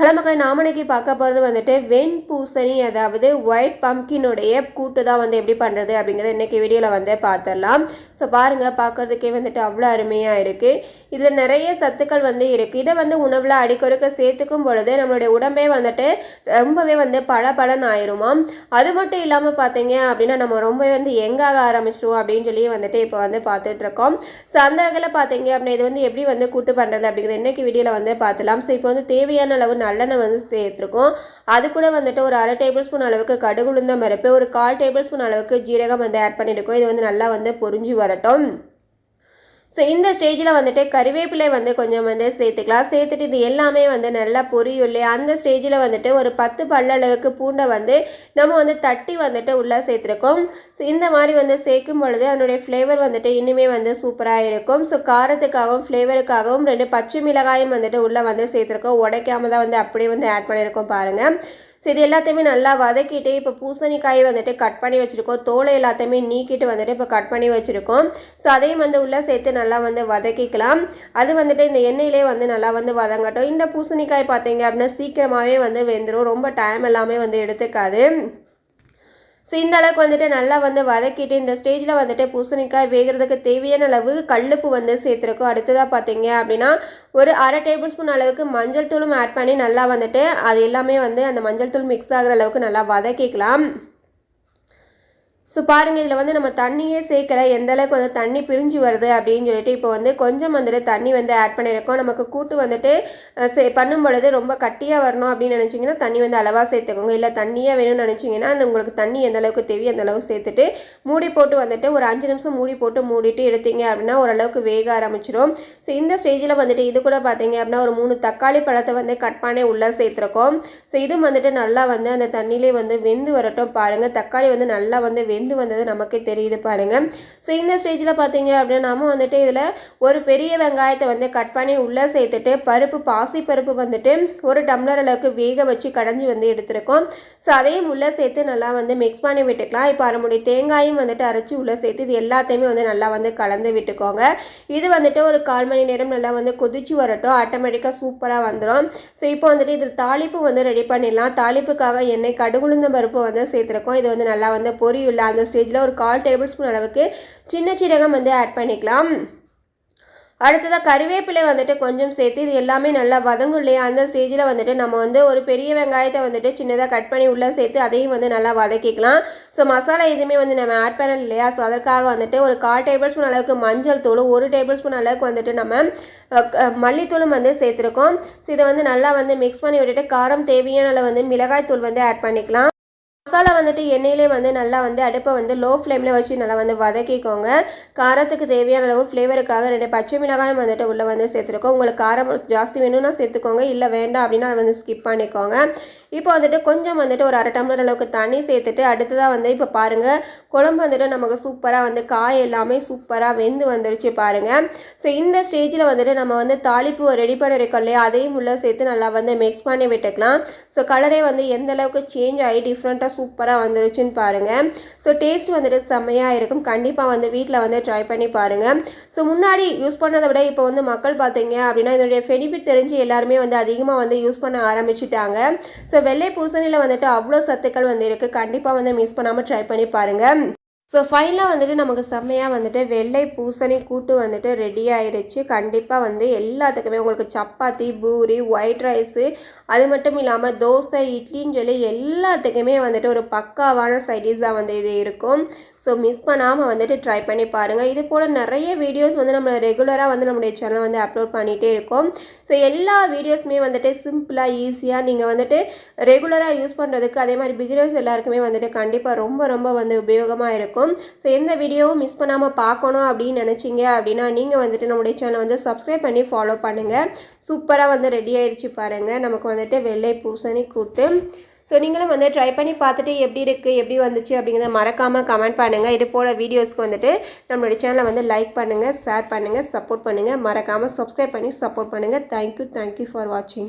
Hello மக்களை நாமனைக்கு பார்க்க போகிறது வந்துட்டு வெண் பூசணி அதாவது ஒயிட் பம்கினுடைய கூட்டு தான் வந்து எப்படி பண்ணுறது அப்படிங்கிறத இன்றைக்கி வீடியோவில் வந்து பார்த்துடலாம். ஸோ பாருங்கள் பார்க்குறதுக்கே வந்துட்டு அவ்வளோ அருமையாக இருக்குது இதில் நிறைய சத்துக்கள் வந்து இருக்குது இதை வந்து உணவில் அடிக்கொருக்க சேர்த்துக்கும் பொழுது நம்மளுடைய உடம்பே வந்துட்டு ரொம்பவே வந்து பல பலன் ஆயிருமாம். அது மட்டும் இல்லாமல் பார்த்தீங்க அப்படின்னா நம்ம ரொம்பவே வந்து எங்காக ஆரம்பிச்சிருவோம் அப்படின்னு சொல்லி வந்துட்டு இப்போ வந்து பார்த்துட்ருக்கோம். ஸோ அந்த வகையில் பார்த்தீங்க அப்படின்னா இது வந்து எப்படி வந்து கூட்டு பண்ணுறது அப்படிங்கிறது இன்றைக்கி வீடியோவில் வந்து பார்த்துலாம் ஸோ இப்போ வந்து தேவையான அளவு நல்லெண்ணெய் வந்து சேர்த்துருக்கோம். அது கூட வந்துட்டு ஒரு அரை டேபிள் ஸ்பூன் அளவுக்கு கடுகுளுந்த மரப்பு ஒரு கால் டேபிள் ஸ்பூன் அளவுக்கு ஜீரகம் வந்து ஆட் பண்ணியிருக்கோம் இது வந்து நல்லா வந்து பொரிஞ்சு வரட்டும். ஸோ இந்த ஸ்டேஜில் வந்துட்டு கறிவேப்பிலை வந்து கொஞ்சம் வந்து சேர்த்துக்கலாம். சேர்த்துட்டு இது எல்லாமே வந்து நல்லா பொரியும் அந்த ஸ்டேஜில் வந்துட்டு ஒரு பத்து பல்லளவுக்கு பூண்டை வந்து நம்ம வந்து தட்டி வந்துட்டு உள்ளே சேர்த்துருக்கோம். ஸோ இந்த மாதிரி வந்து சேர்க்கும் பொழுது அதனுடைய ஃப்ளேவர் வந்துட்டு இன்னுமே வந்து சூப்பராக இருக்கும். ஸோ காரத்துக்காகவும் ஃப்ளேவருக்காகவும் ரெண்டு பச்சை மிளகாயும் வந்துட்டு உள்ளே வந்து சேர்த்துருக்கோம். உடைக்காம தான் வந்து அப்படியே வந்து ஆட் பண்ணியிருக்கோம் பாருங்கள் ஸோ இது எல்லாத்தையுமே நல்லா வதக்கிட்டு இப்போ பூசணிக்காய் வந்துட்டு கட் பண்ணி வச்சுருக்கோம். தோலை எல்லாத்தையுமே நீக்கிட்டு வந்துட்டு இப்போ கட் பண்ணி வச்சுருக்கோம். ஸோ அதையும் வந்து உள்ளே சேர்த்து நல்லா வந்து வதக்கிக்கலாம். அது வந்துட்டு இந்த எண்ணெயிலே வந்து நல்லா வந்து வதங்கட்டும். இந்த பூசணிக்காய் பார்த்தீங்க அப்படின்னா சீக்கிரமாகவே வந்து வெந்துடும் ரொம்ப டைம் எல்லாமே வந்து எடுத்துக்காது. ஸோ இந்த அளவுக்கு வந்துட்டு நல்லா வந்து வதக்கிட்டு இந்த ஸ்டேஜில் வந்துட்டு பூசணிக்காய் வேகிறதுக்கு தேவையான அளவு கல்லுப்பு வந்து சேர்த்துருக்கோம். அடுத்ததாக பார்த்தீங்க அப்படின்னா ஒரு அரை டேபிள் ஸ்பூன் அளவுக்கு மஞ்சள் தூளும் ஆட் பண்ணி நல்லா வந்துட்டு அது எல்லாமே வந்து அந்த மஞ்சள் தூள் மிக்ஸ் ஆகிற அளவுக்கு நல்லா வதக்கிக்கலாம். ஸோ பாருங்கள் இதில் வந்து நம்ம தண்ணியே சேர்க்கலை. எந்த அளவுக்கு வந்து தண்ணி பிரிஞ்சு வருது அப்படின்னு சொல்லிட்டு இப்போ வந்து கொஞ்சம் வந்துட்டு தண்ணி வந்து ஆட் பண்ணியிருக்கோம். நமக்கு கூட்டு வந்துட்டு சே பண்ணும் பொழுது ரொம்ப கட்டியாக வரணும் அப்படின்னு நினச்சிங்கன்னா தண்ணி வந்து அளவாக சேர்த்துக்கோங்க. இல்லை தண்ணியாக வேணும்னு நினச்சிங்கன்னா உங்களுக்கு தண்ணி எந்த அளவுக்கு தேவையோ அந்த அளவுக்கு சேர்த்துட்டு மூடி போட்டு வந்துட்டு ஒரு அஞ்சு நிமிஷம் மூடி போட்டு மூடிட்டு எடுத்தீங்க அப்படின்னா ஓரளவுக்கு வேக ஆரம்பிச்சிடும் ஸோ இந்த ஸ்டேஜில் வந்துட்டு இது கூட பார்த்தீங்க அப்படின்னா ஒரு மூணு தக்காளி பழத்தை வந்து கட் பண்ணி உள்ளே சேர்த்துருக்கோம். ஸோ இதுவும் வந்துட்டு நல்லா வந்து அந்த தண்ணியிலே வந்து வெந்து வரட்டும் பாருங்கள் தக்காளி வந்து நல்லா வந்து வெந்து வந்தது நமக்கே தெரியுது பாருங்கள் ஸோ இந்த ஸ்டேஜில் பார்த்தீங்க அப்படின்னா நம்ம வந்துட்டு இதில் ஒரு பெரிய வெங்காயத்தை வந்து கட் பண்ணி உள்ளே சேர்த்துட்டு பருப்பு பாசி பருப்பு வந்துட்டு ஒரு டம்ளர் அளவுக்கு வேக வச்சு கடைஞ்சி வந்து எடுத்துருக்கோம். ஸோ அதையும் உள்ளே சேர்த்து நல்லா வந்து மிக்ஸ் பண்ணி விட்டுக்கலாம். இப்போ அரைமுடி தேங்காயும் வந்துட்டு அரைச்சி உள்ளே சேர்த்து இது எல்லாத்தையுமே வந்து நல்லா வந்து கலந்து விட்டுக்கோங்க. இது வந்துட்டு ஒரு கால் மணி நேரம் நல்லா வந்து கொதிச்சு வரட்டும். ஆட்டோமேட்டிக்காக சூப்பராக வந்துடும் ஸோ இப்போ வந்துட்டு இது தாளிப்பு வந்து ரெடி பண்ணிடலாம். தாளிப்புக்காக எண்ணெய் கடுகுளுந்த பருப்பு வந்து சேர்த்துருக்கோம். இது வந்து நல்லா வந்து பொரியுள்ள அந்த ஸ்டேஜில் ஒரு கால் டேபிள் ஸ்பூன் அளவுக்கு சின்ன சீரகம் வந்து ஆட் பண்ணிக்கலாம். அடுத்ததாக கறிவேப்பிலை வந்துட்டு கொஞ்சம் சேர்த்து இது எல்லாமே நல்லா வதங்கும் இல்லையா? அந்த ஸ்டேஜில் வந்துட்டு நம்ம வந்து ஒரு பெரிய வெங்காயத்தை வந்துட்டு சின்னதாக கட் பண்ணி உள்ளே சேர்த்து அதையும் வந்து நல்லா வதக்கிக்கலாம். ஸோ மசாலா எதுவுமே வந்து நம்ம ஆட் பண்ணல இல்லையா? ஸோ அதற்காக வந்துட்டு ஒரு கால் டேபிள் ஸ்பூன் அளவுக்கு மஞ்சள் தூள் ஒரு டேபிள் ஸ்பூன் அளவுக்கு வந்துட்டு நம்ம மல்லித்தூளும் வந்து சேர்த்துருக்கோம். ஸோ இதை வந்து நல்லா வந்து மிக்ஸ் பண்ணி விட்டுட்டு காரம் தேவையான அளவு வந்து மிளகாய் தூள் வந்து ஆட் பண்ணிக்கலாம். மசாலா வந்துட்டு எண்ணெயிலே வந்து நல்லா வந்து அடுப்பை வந்து லோ ஃப்ளேமில் வச்சு நல்லா வந்து வதக்கிக்கோங்க. காரத்துக்கு தேவையான அளவு ஃப்ளேவருக்காக ரெண்டு பச்சை மிளகாயும் வந்துட்டு உள்ளே வந்து சேர்த்துருக்கோம். உங்களுக்கு காரம் ஜாஸ்தி வேணும்னா சேர்த்துக்கோங்க. இல்லை வேண்டாம் அப்படின்னா அதை வந்து ஸ்கிப் பண்ணிக்கோங்க. இப்போ வந்துட்டு கொஞ்சம் வந்துட்டு ஒரு அரை டம்ளர் அளவுக்கு தண்ணி சேர்த்துட்டு அடுத்ததாக வந்து இப்போ பாருங்கள் குழம்பு வந்துட்டு நமக்கு சூப்பராக வந்து காய் எல்லாமே சூப்பராக வெந்து வந்துருச்சு பாருங்கள் ஸோ இந்த ஸ்டேஜில் வந்துட்டு நம்ம வந்து தாளிப்பு ரெடி பண்ணிருக்கோம் இல்லையா? அதையும் உள்ளே சேர்த்து நல்லா வந்து மிக்ஸ் பண்ணி விட்டுக்கலாம். ஸோ கலரே வந்து எந்த அளவுக்கு சேஞ்ச் ஆகி டிஃப்ரெண்ட்டாக சூப்பராக வந்துருச்சுன்னு பாருங்கள் ஸோ டேஸ்ட் வந்துட்டு செம்மையாக இருக்கும். கண்டிப்பாக வந்து வீட்டில் வந்து ட்ரை பண்ணி பாருங்கள் ஸோ முன்னாடி யூஸ் பண்ணதை விட இப்போ வந்து மக்கள் பார்த்தீங்க அப்படின்னா இதனுடைய பெனிஃபிட் தெரிஞ்சு எல்லாருமே வந்து அதிகமாக வந்து யூஸ் பண்ண ஆரம்பிச்சிட்டாங்க. ஸோ வெள்ளை பூசணியில் வந்துட்டு அவ்வளோ சத்துக்கள் வந்து இருக்குது கண்டிப்பாக வந்து மிஸ் பண்ணாமல் ட்ரை பண்ணி பாருங்கள் ஸோ ஃபைனலாக வந்துட்டு நமக்கு செம்மையாக வந்துட்டு வெள்ளை பூசணி கூட்டு வந்துட்டு ரெடி ஆயிடுச்சு கண்டிப்பாக வந்து எல்லாத்துக்குமே உங்களுக்கு சப்பாத்தி பூரி ஒயிட் ரைஸு அது மட்டும் இல்லாமல் தோசை இட்லின்னு சொல்லி எல்லாத்துக்குமே வந்துட்டு ஒரு பக்காவான சைடிஸாக வந்து இது இருக்கும். ஸோ மிஸ் பண்ணாமல் வந்துட்டு ட்ரை பண்ணி பாருங்கள் இது போல் நிறைய வீடியோஸ் வந்து நம்ம ரெகுலராக வந்து நம்மளுடைய சேனல் வந்து அப்லோட் பண்ணிகிட்டே இருக்கோம். ஸோ எல்லா வீடியோஸுமே வந்துட்டு சிம்பிளாக ஈஸியாக நீங்கள் வந்துட்டு ரெகுலராக யூஸ் பண்ணுறதுக்கு அதே மாதிரி பிகினர்ஸ் எல்லாருக்குமே வந்துட்டு கண்டிப்பாக ரொம்ப ரொம்ப வந்து உபயோகமாக இருக்கும். இருக்கும். ஸோ எந்த வீடியோவும் மிஸ் பண்ணாமல் பார்க்கணும் அப்படின்னு நினச்சிங்க அப்படின்னா நீங்கள் வந்துட்டு நம்முடைய சேனலை வந்து சப்ஸ்கிரைப் பண்ணி ஃபாலோ பண்ணுங்கள் சூப்பராக வந்து ரெடி ஆயிடுச்சு பாருங்கள் நமக்கு வந்துட்டு வெள்ளை பூசணி கூட்டு. ஸோ நீங்களும் வந்து ட்ரை பண்ணி பார்த்துட்டு எப்படி இருக்குது எப்படி வந்துச்சு அப்படிங்கிறத மறக்காமல் கமெண்ட் பண்ணுங்கள் இது போல் வீடியோஸ்க்கு வந்துட்டு நம்மளுடைய சேனலை வந்து லைக் பண்ணுங்கள் ஷேர் பண்ணுங்கள் சப்போர்ட் பண்ணுங்கள் மறக்காமல் சப்ஸ்கிரைப் பண்ணி சப்போர்ட் பண்ணுங்கள் தேங்க்யூ தேங்க்யூ ஃபார் வாட்சிங்